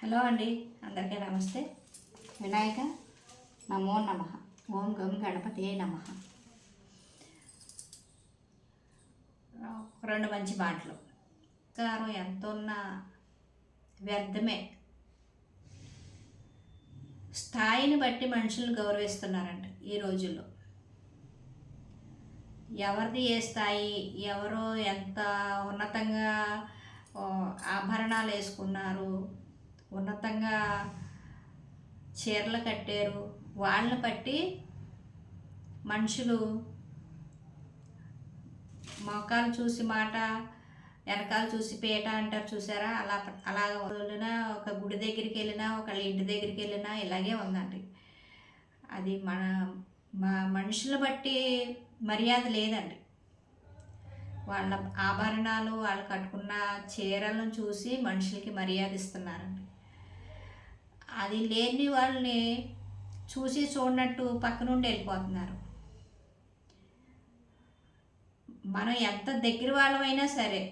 Hello అండి అందరికీ నమస్తే. వినాయక నమో నమ. ఓం గం గణపతే నమ. రెండు మంచి మాటలు. కారం ఎంత ఉన్నా వ్యర్థమే. స్థాయిని బట్టి మనుషులు గౌరవిస్తున్నారంట ఈ రోజుల్లో. ఎవరిది ఏ స్థాయి ఎవరు ఎంత ఉన్నతంగా ఆభరణాలు వేసుకున్నారు ఉన్నతంగా చీరలు కట్టారు. వాళ్ళని బట్టి మనుషులు మోకాలు చూసి మాట వెనకాల చూసి పీట అంటారు చూసారా? అలా అలా వెళ్ళినా ఒక గుడి దగ్గరికి వెళ్ళినా ఒకళ్ళ ఇంటి దగ్గరికి వెళ్ళినా ఇలాగే ఉందండి. అది మన మా మనుషులు బట్టి మర్యాద లేదండి. వాళ్ళ ఆభరణాలు వాళ్ళు కట్టుకున్న చీరలను చూసి మనుషులకి మర్యాద ఇస్తున్నారండి. అది లేని వాళ్ళని చూసి చూడనట్టు పక్క నుండి వెళ్ళిపోతున్నారు. మనం ఎంత దగ్గర వాళ్ళమైనా సరే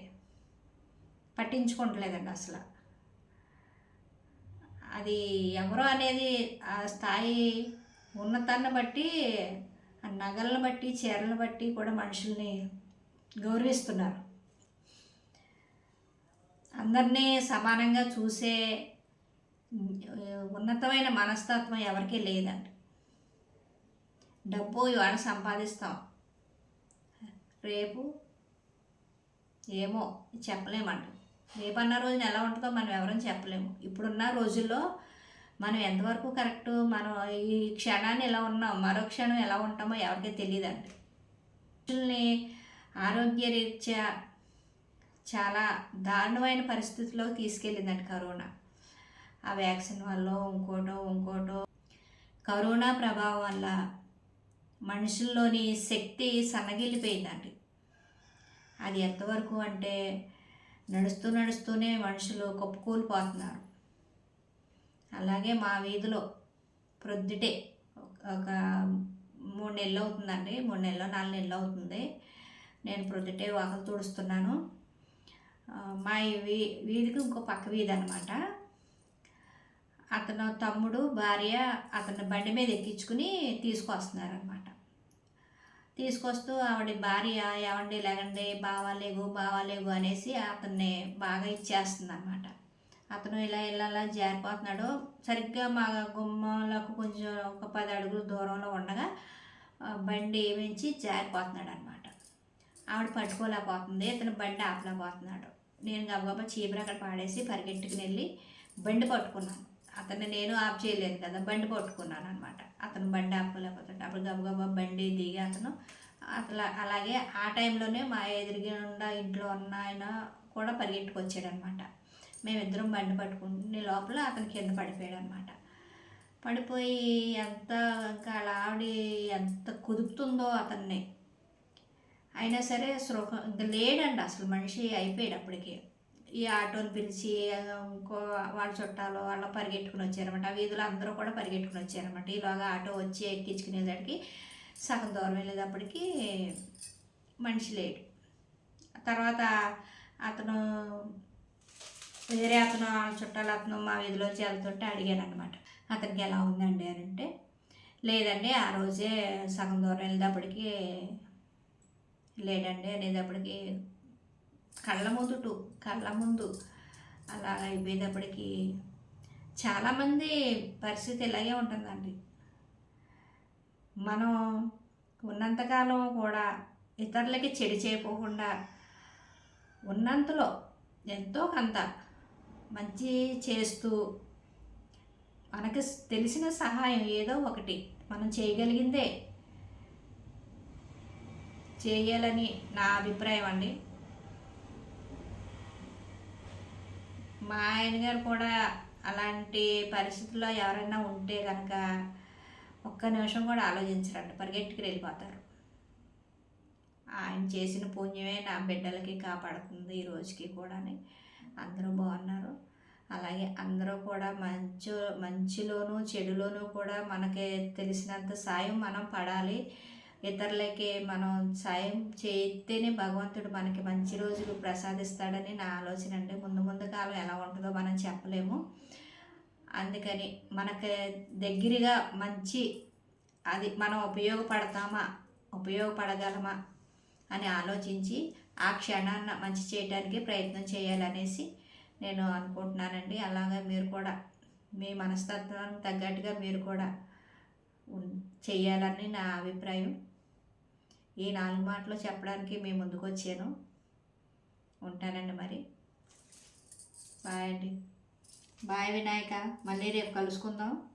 పట్టించుకోవట్లేదండి అసలు. అది ఎవరో అనేది ఆ స్థాయి ఉన్నతాన్ని బట్టి ఆ నగలను బట్టి చీరలను బట్టి కూడా మనుషుల్ని గౌరవిస్తున్నారు. అందరినీ సమానంగా చూసే ఉన్నతమైన మనస్తత్వం ఎవరికీ లేదండి. డబ్బు ఇవాళ సంపాదిస్తాం. రేపు ఏమో చెప్పలేమండి. రేపన్న రోజున ఎలా ఉంటుందో మనం ఎవరని చెప్పలేము. ఇప్పుడున్న రోజుల్లో మనం ఎంతవరకు కరెక్ట్ మనం ఈ క్షణాన్ని ఎలా ఉన్నాం మరో క్షణం ఎలా ఉంటామో ఎవరికీ తెలియదండి. మనుషుల్ని ఆరోగ్యరీత్యా చాలా దారుణమైన పరిస్థితుల్లో తీసుకెళ్ళిందండి కరోనా. ఆ వ్యాక్సిన్ వల్ల ఇంకోటో ఇంకోటో. కరోనా ప్రభావం వల్ల మనుషుల్లోని శక్తి సన్నగిల్లిపోయిందండి అది ఎంతవరకు అంటే నడుస్తూ నడుస్తూనే మనుషులు కప్పుకోల్పోతున్నారు. అలాగే మా వీధిలో ప్రొద్దుటే ఒక మూడు నెలలు అవుతుందండి. మూడు నెలలు నాలుగు నెలలు అవుతుంది. నేను ప్రొద్దుటే వాకలు తుడుస్తున్నాను. మా ఈ వీ వీధికి ఇంకో పక్క వీధి అనమాట అతను తమ్ముడు భార్య అతను బండి మీద ఎక్కించుకుని తీసుకొస్తున్నారనమాట తీసుకొస్తూ ఆవిడ భార్య ఏమండి లేకండి బావాలేగు బావాలేగు అనేసి అతన్ని బాగా ఇచ్చేస్తుంది అనమాట అతను ఇలా ఇలా ఇలా జారిపోతున్నాడు. సరిగ్గా మా గుమ్మలకు కొంచెం ఒక పది అడుగుల దూరంలో ఉండగా బండి వేయించి జారిపోతున్నాడు అనమాట ఆవిడ పట్టుకోలేకపోతుంది ఇతను బండి ఆపలేకపోతున్నాడు. నేను గబగబా చీపురు అక్కడ పాడేసి పరిగెట్టుకుని వెళ్ళి బండి పట్టుకున్నాను. అతన్ని నేను ఆఫ్ చేయలేదు కదా బండి పట్టుకున్నాను అనమాట అతను బండి ఆపుకోలేకపోతాడు అప్పుడు గబగబా బండి దిగి అతను అట్లా అలాగే ఆ టైంలోనే మా ఎదురుగుండా ఇంట్లో ఉన్న ఆయన కూడా పరిగెట్టుకొచ్చాడు అనమాట మేమిద్దరం బండి పట్టుకుని లోపల అతను కింద పడిపోయాడు అనమాట పడిపోయి ఎంత ఇంకా అలా ఆవిడ ఎంత కుదుపుతుందో అతన్ని. అయినా సరే శృహ ఇంకా లేడండి అసలు మనిషి అయిపోయాడు అప్పటికి. ఈ ఆటోని పిలిచి ఇంకో వాళ్ళ చుట్టాలు వాళ్ళ పరిగెట్టుకుని వచ్చారన్నమాట. ఆ వీధిలో అందరూ కూడా పరిగెట్టుకుని వచ్చారనమాట ఈలోగా ఆటో వచ్చి ఎక్కించుకునేసరికి సగం దూరం వెళ్ళేటప్పటికి మనిషి లేడు. తర్వాత అతను వేరే అతను వాళ్ళ చుట్టాలు అతను మా వీధిలోంచి వెళ్తుంటే అడిగాను అనమాట అతనికి ఎలా ఉందండి? అని అంటే లేదండి ఆ రోజే సగం దూరం వెళ్ళేటప్పటికి లేడండి అనేటప్పటికి కళ్ళ ముందుటు కళ్ళ ముందు. అలా అయిపోయేటప్పటికి చాలామంది పరిస్థితి ఇలాగే ఉంటుందండి. మనం ఉన్నంతకాలం కూడా ఇతరులకి చెడు చేయకోకుండా ఉన్నంతలో ఎంతో కొంత మంచి చేస్తూ మనకి తెలిసిన సహాయం ఏదో ఒకటి మనం చేయగలిగిందే. చేయాలని నా అభిప్రాయం అండి. మా ఆయన గారు కూడా అలాంటి పరిస్థితుల్లో ఎవరైనా ఉంటే కనుక ఒక్క నిమిషం కూడా ఆలోచించరండి. పరిగెట్టుకు వెళ్ళిపోతారు. ఆయన చేసిన పుణ్యమే నా బిడ్డలకి కాపాడుతుంది ఈ రోజుకి కూడా అందరూ బాగున్నారు. అలాగే అందరూ కూడా మంచి మంచిలోనూ చెడులోనూ కూడా మనకి తెలిసినంత సాయం మనం పడాలి. ఇతరులకి మనం సాయం చేస్తేనే భగవంతుడు మనకి మంచి రోజులు ప్రసాదిస్తాడని నా ఆలోచన అండి. ముందు ముందు కాలం ఎలా ఉంటుందో మనం చెప్పలేము. అందుకని మనకు దగ్గరగా మంచి అది మనం ఉపయోగపడతామా ఉపయోగపడగలమా అని ఆలోచించి ఆ క్షణాన్న మంచి చేయడానికి ప్రయత్నం చేయాలనేసి నేను అనుకుంటున్నానండి. అలాగే మీరు కూడా మీ మనస్తత్వానికి తగ్గట్టుగా మీరు కూడా చేయాలని నా అభిప్రాయం. ఈ నాలుగు మాటలు చెప్పడానికి మేము ముందుకు వచ్చాను. ఉంటానండి మరి. బాయ్ అండి. బాయ్ వినాయక. మళ్ళీ రేపు కలుసుకుందాం.